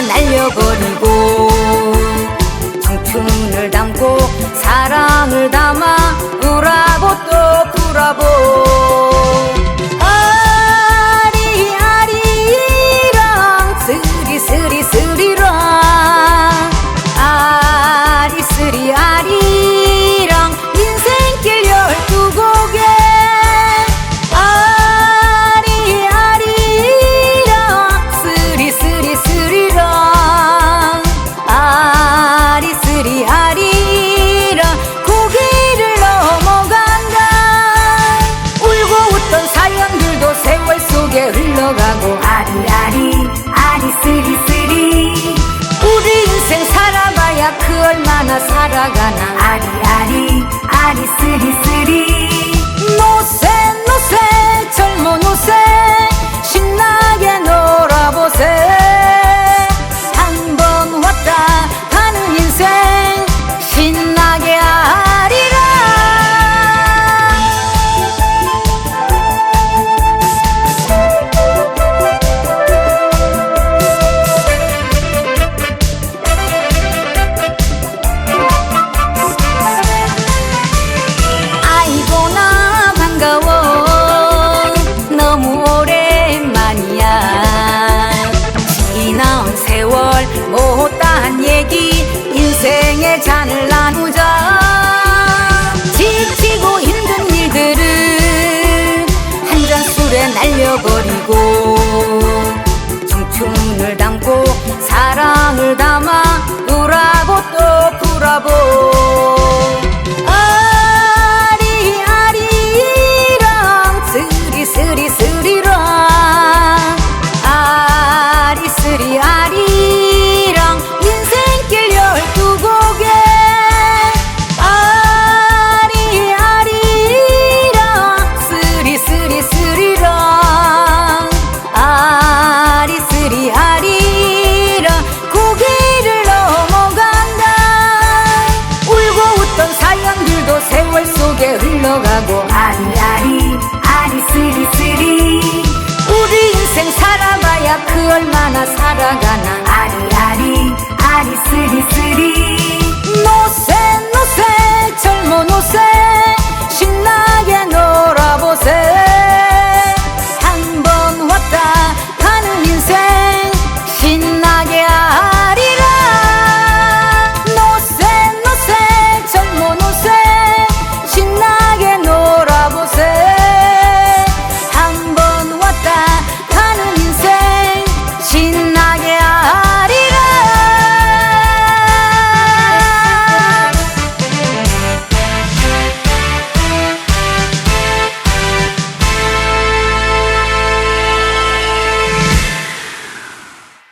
날려보내고 সারা গানা আরি আরি আরি সিহি 잔을 나누자. 지치고 힘든 일들을 한 잔 술에 날려버리고 청춘을 담고 사랑을 담아 불어보 city, city.